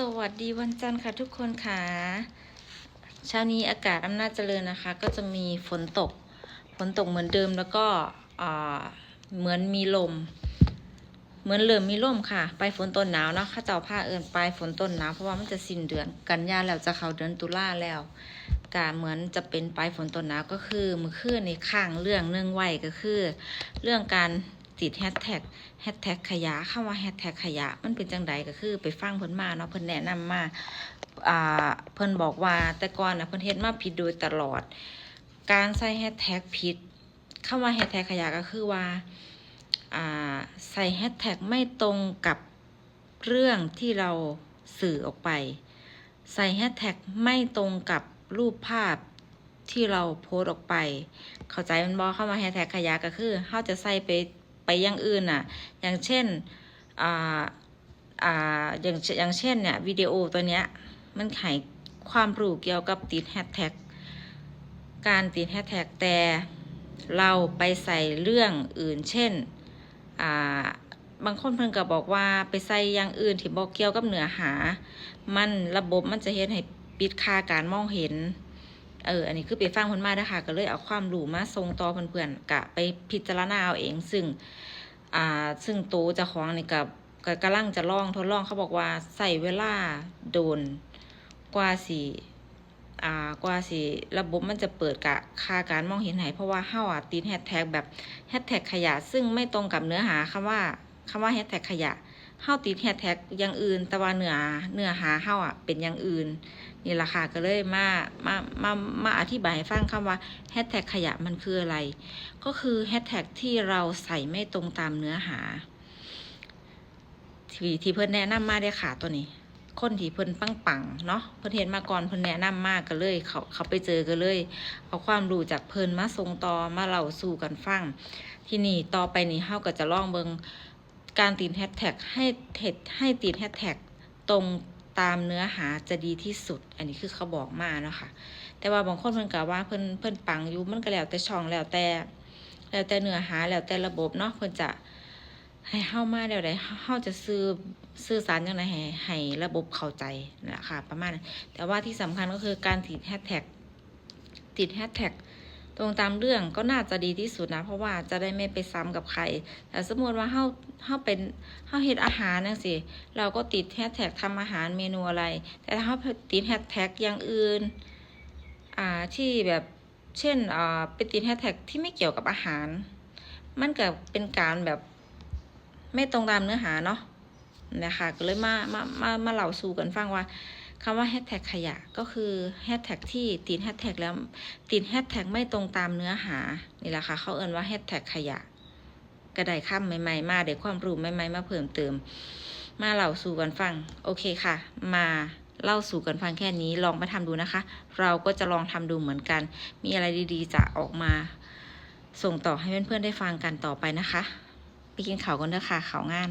สวัสดีวันจันทร์ค่ะทุกคนค่ะ เช้านี้อากาศอำนาจเจริญนะคะ ก็จะมีฝนตก ฝนตกเหมือนเดิมแล้วก็เหมือนมีลม เหมือนเริ่มมีลมค่ะ ไปฝนต้นหนาวเนาะข้าเจ้าผ้าเอินไปฝนต้นหนาวเพราะว่ามันจะสิ้นเดือนกันยาแล้วจะเข้าเดือนตุลาแล้วกาเหมือนจะเป็นไปฝนต้นหนาวก็คือมื่อคืนในข้างเรื่องเนื่องไหวก็คือ เรื่องการ ติดแฮชแท็กแฮชแท็กขยะคำว่าแฮชแท็กขยะ มันเป็นจังใดก็คือ ไปฟังเพิ่นมาเนาะเพิ่นแนะนำมาอ่าเพิ่นบอกว่าแต่ก่อนน่ะเพิ่นเฮ็ดมาผิดโดยตลอด การใส่แฮชแท็กผิดคำว่าแฮชแท็กขยะก็คือว่าอ่าใส่แฮชแท็กไม่ตรงกับเรื่องที่เราสื่อออกไป ใส่แฮชแท็กไม่ตรงกับรูปภาพที่เราโพสต์ออกไป เข้าใจมันบอกเข้ามาแฮชแท็กขยะก็คือเขาจะใส่ไป ไปอย่างอื่นน่ะ อย่างเช่นอ่าอ่าอย่างอย่างเช่นเนี่ยวิดีโอตัวเนี้ยมันไขความรู้เกี่ยวกับติดแฮชแท็กการติดแฮชแท็กแต่เราไปใส่เรื่องอื่น เช่นอ่าบางคนเพิ่นก็บอกว่าไปใส่อย่างอื่นที่บอกเกี่ยวกับเนื้อหา มันระบบมันจะเฮ็ดให้ปิดค่าการมองเห็น เอออันนี้คือไปฟังเพิ่นมาเด้อค่ะก็เลยเอาความรู้มาส่งต่อเพื่อนๆกะไปพิจารณาเอาเอง ซึ่งอ่าซึ่งโตวเจะของนี่กับก็กำลังจะลองทดลองเขาบอกว่าใส่เวลาโดนกว่าสิอ่ากว่าสิระบบมันจะเปิดกะค่าการมองเห็นให้เพราะว่าเฮาอะติดแฮชแท็กแบบแฮชแท็กขยะ ซึ่งไม่ตรงกับเนื้อหาคำว่าคำว่าแฮชแท็กขยะเฮาติดแฮชแท็กอย่างอื่น แต่ว่าเนื้อเนื้อหาเฮาอะเป็นอย่างอื่น นี่แหละค่ะก็เลยมามามามาอธิบายให้ฟังคำว่าแฮชแท็กขยะมันคืออะไร ก็คือแฮชแท็กที่เราใส่ไม่ตรงตามเนื้อหา ที่ที่เพิ่นแนะนำมาได้ค่ะตัวนี้ คนที่เพิ่นปังปังเนาะเพิ่นเห็นมาก่อนเพิ่นแนะนำมากก็เลย เขาเขาไปเจอกันเลย เอาความรู้จากเพิ่นมาส่งต่อมาเล่าสู่กันฟังที่นี่ต่อไปนี้เฮาก็จะลองเบิงการติดแฮชแท็กให้เท็ดให้ติดแฮชแท็กตรง ตามเนื้อหาจะดีที่สุด อันนี้คือเขาบอกมาเนาะค่ะ แต่ว่าบางคนเพิ่นกล่าวว่าเพิ่นเพิ่นปังอยู่มันก็แล้วแต่ช่องแล้วแต่ แล้วแต่เนื้อหาแล้วแต่ระบบเนาะเพิ่นจะให้เฮามาแล้วได้เฮาจะซื้อสื่อสารจังไดให้ให้ระบบเข้าใจนั่แหละค่ะประมาณนั้นแต่ว่าที่สำคัญก็คือการติดแฮชแท็กติดแฮชแท็ก ตรงตามเรื่องก็น่าจะดีที่สุดนะ เพราะว่าจะได้ไม่ไปซ้ำกับใคร แต่สมมติว่าเฮาเฮาเป็นเฮาเฮ็ดอาหารจังซี่เราก็ติดแฮชแท็กทำอาหารเมนูอะไร แต่ถ้าเฮาติดแฮชแท็กอย่างอื่นอ่าที่แบบเช่นอ่าไปติดแฮชแท็กที่ไม่เกี่ยวกับอาหาร มันก็เป็นการแบบไม่ตรงตามเนื้อหาเนาะนะคะก็เลยมามามามาเล่าสู่กันฟังว่า คำว่าแฮชแท็กขยะก็คือแฮชแท็กที่ติดแฮชแท็กแล้วติดแฮชแท็กไม่ตรงตามเนื้อหานี่แหละค่ะเขาเอ่นว่าแฮชแท็กขยะก็ได้คำใหม่ๆ มาได้ความรู้ใหม่ๆมาเพิ่มเติม มาเล่าสู่กันฟัง โอเคค่ะ มาเล่าสู่กันฟังแค่นี้ลองไปทำดูนะคะ เราก็จะลองทำดูเหมือนกัน มีอะไรดีๆ จะออกมา ส่งต่อให้เพื่อนๆได้ฟังกันต่อไปนะคะ ไปกินข้าวกันเถอะค่ะข้าวงาน